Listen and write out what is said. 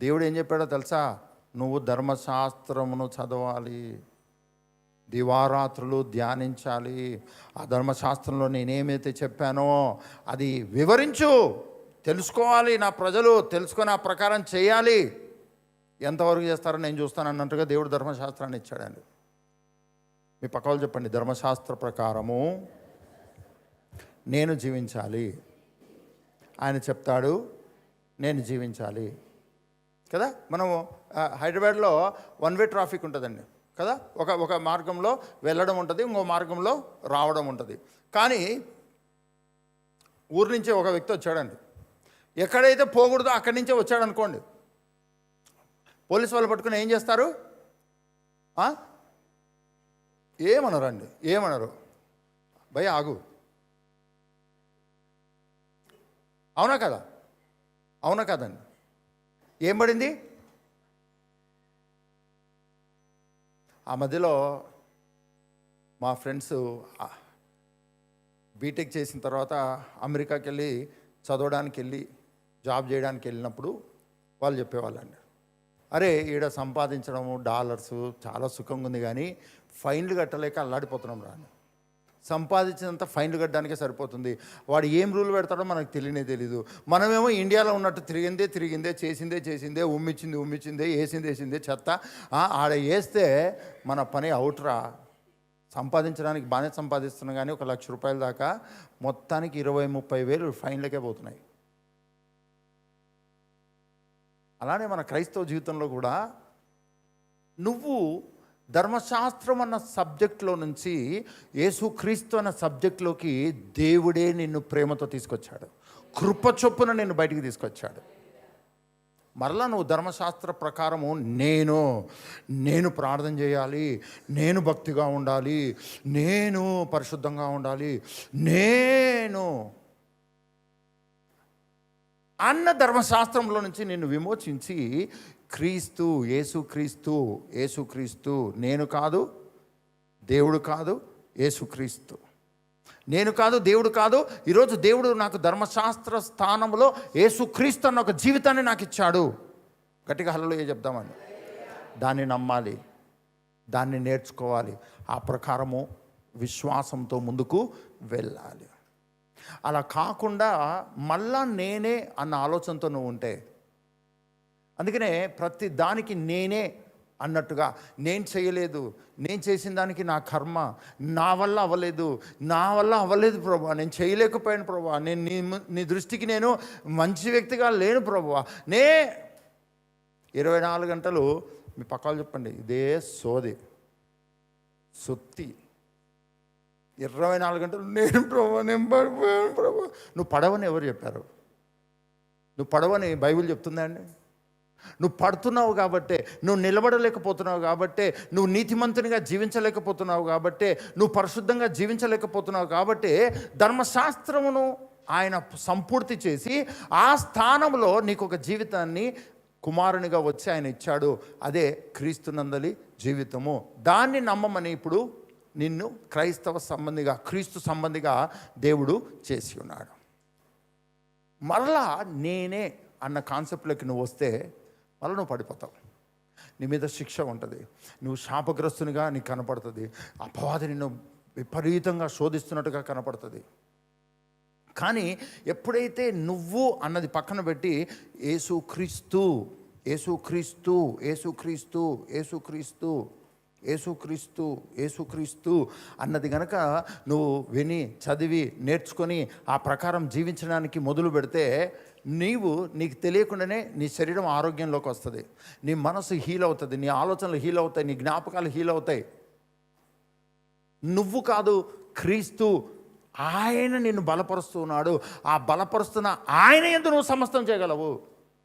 దేవుడు ఏం చెప్పాడో తెలుసా? నువ్వు ధర్మశాస్త్రమును చదవాలి. దివారాత్రులు ధ్యానించాలి. ఆ ధర్మశాస్త్రంలో నేనేమైతే చెప్పానో అది వివరించు. తెలుసుకోవాలి నా ప్రజలు తెలుసుకొని ఆ ప్రకారం చేయాలి. ఎంతవరకు చేస్తారో నేను చూస్తాను అన్నట్టుగా దేవుడు ధర్మశాస్త్రాన్ని ఇచ్చాడండి. మీ పక్క వాళ్ళు చెప్పండి ధర్మశాస్త్ర ప్రకారము నేను జీవించాలి. ఆయన చెప్తాడు నేను జీవించాలి. కదా? మనము హైదరాబాద్లో వన్ వే ట్రాఫిక్ ఉంటుందండి. కదా? ఒక ఒక మార్గంలో వెళ్ళడం ఉంటుంది ఇంకో మార్గంలో రావడం ఉంటుంది. కానీ ఊరి నుంచే ఒక వ్యక్తి వచ్చాడండి. ఎక్కడైతే పోకూడదో అక్కడి నుంచే వచ్చాడు అనుకోండి పోలీసు వాళ్ళు పట్టుకుని ఏం చేస్తారు? ఏమనరు అండి ఏమనరు? భయ ఆగు. అవునా కదా? అవునా కదండి. ఏం పడింది? ఆ మధ్యలో మా ఫ్రెండ్స్ బీటెక్ చేసిన తర్వాత అమెరికాకి వెళ్ళి చదవడానికి వెళ్ళి జాబ్ చేయడానికి వెళ్ళినప్పుడు వాళ్ళు చెప్పేవాళ్ళండి. అరే ఈడ సంపాదించడము డాలర్స్ చాలా సుఖంగా ఉంది కానీ ఫైన్లు కట్టలేక అల్లాడిపోతున్నాం రాను సంపాదించినంత ఫైన్లు కట్టడానికే సరిపోతుంది. వాడు ఏం రూల్ పెడతాడో మనకు తెలియనే తెలీదు. మనమేమో ఇండియాలో ఉన్నట్టు తిరిగిందే తిరిగిందే చేసిందే చేసిందే ఉమ్మిచ్చింది ఉమ్మిచ్చిందే వేసింది వేసిందే చెత్త. ఆడ వేస్తే మన పని అవుట్రా. సంపాదించడానికి బాగానే సంపాదిస్తున్నాం కానీ ఒక లక్ష రూపాయల దాకా మొత్తానికి ఇరవై ముప్పై వేలు ఫైన్లకే పోతున్నాయి. అలానే మన క్రైస్తవ జీవితంలో కూడా నువ్వు ధర్మశాస్త్రం అన్న సబ్జెక్ట్లో నుంచి యేసుక్రీస్తు అన్న సబ్జెక్ట్లోకి దేవుడే నిన్ను ప్రేమతో తీసుకొచ్చాడు. కృప చొప్పున నిన్ను బయటికి తీసుకొచ్చాడు. మరలా నువ్వు ధర్మశాస్త్ర ప్రకారము నేను నేను ప్రార్థన చేయాలి నేను భక్తిగా ఉండాలి నేను పరిశుద్ధంగా ఉండాలి నేను అన్న ధర్మశాస్త్రంలో నుంచి నిన్ను విమోచించి క్రీస్తు యేసుక్రీస్తు యేసుక్రీస్తు నేను కాదు దేవుడు కాదు యేసుక్రీస్తు నేను కాదు దేవుడు కాదు ఈరోజు దేవుడు నాకు ధర్మశాస్త్ర స్థానంలో యేసుక్రీస్తు అన్న ఒక జీవితాన్ని నాకు ఇచ్చాడు. గట్టిగా హల్లలో ఏ చెప్దామని. దాన్ని నమ్మాలి. దాన్ని నేర్చుకోవాలి. ఆ ప్రకారము విశ్వాసంతో ముందుకు వెళ్ళాలి. అలా కాకుండా మళ్ళా నేనే అన్న ఆలోచనతో నువ్వు ఉంటే. అందుకనే ప్రతి దానికి నేనే అన్నట్టుగా నేను చేయలేదు నేను చేసిన దానికి నా కర్మ నా వల్ల అవ్వలేదు నా వల్ల అవ్వలేదు ప్రభా నేను చేయలేకపోయాను ప్రభా నేను నీ నీ దృష్టికి నేను మంచి వ్యక్తిగా లేను ప్రభా. నే ఇరవై నాలుగు గంటలు మీ పక్కలు చెప్పండి ఇదే సోది సుత్తి. ఇరవై నాలుగు గంటలు నేను ప్రభా నేను పడిపోయాను ప్రభా. నువ్వు పడవని ఎవరు చెప్పారు? నువ్వు పడవని బైబిల్ చెప్తుందా అండి? నువ్వు పడుతున్నావు కాబట్టే నువ్వు నిలబడలేకపోతున్నావు కాబట్టే నువ్వు నీతిమంతునిగా జీవించలేకపోతున్నావు కాబట్టే నువ్వు పరిశుద్ధంగా జీవించలేకపోతున్నావు కాబట్టే ధర్మశాస్త్రమును ఆయన సంపూర్తి చేసి ఆ స్థానంలో నీకు ఒక జీవితాన్ని కుమారునిగా వచ్చి ఆయన ఇచ్చాడు. అదే క్రీస్తునందలి జీవితము. దాన్ని నమ్మమని ఇప్పుడు నిన్ను క్రైస్తవ సంబంధిగా క్రీస్తు సంబంధిగా దేవుడు చేసి ఉన్నాడు. మరలా నేనే అన్న కాన్సెప్ట్లోకి నువ్వు వస్తే మళ్ళీ నువ్వు పడిపోతావు. నీ మీద శిక్ష ఉంటుంది. నువ్వు శాపగ్రస్తునిగా నీకు కనపడుతుంది. అపవాది నిన్ను విపరీతంగా శోధిస్తున్నట్టుగా కనపడుతుంది. కానీ ఎప్పుడైతే నువ్వు అన్నది పక్కన పెట్టి ఏసుక్రీస్తు ఏసుక్రీస్తు ఏసుక్రీస్తు ఏసుక్రీస్తు ఏసుక్రీస్తు ఏసుక్రీస్తు అన్నది గనక నువ్వు విని చదివి నేర్చుకొని ఆ ప్రకారం జీవించడానికి మొదలు పెడితే నీవు నీకు తెలియకుండానే నీ శరీరం ఆరోగ్యంలోకి వస్తుంది. నీ మనసు హీల్ అవుతుంది నీ ఆలోచనలు హీల్ అవుతాయి నీ జ్ఞాపకాలు హీల్ అవుతాయి. నువ్వు కాదు క్రీస్తు ఆయన నిన్ను బలపరుస్తున్నాడు. ఆ బలపరుస్తున్న ఆయన ఎందు నువ్వు సమస్తం చేయగలవు.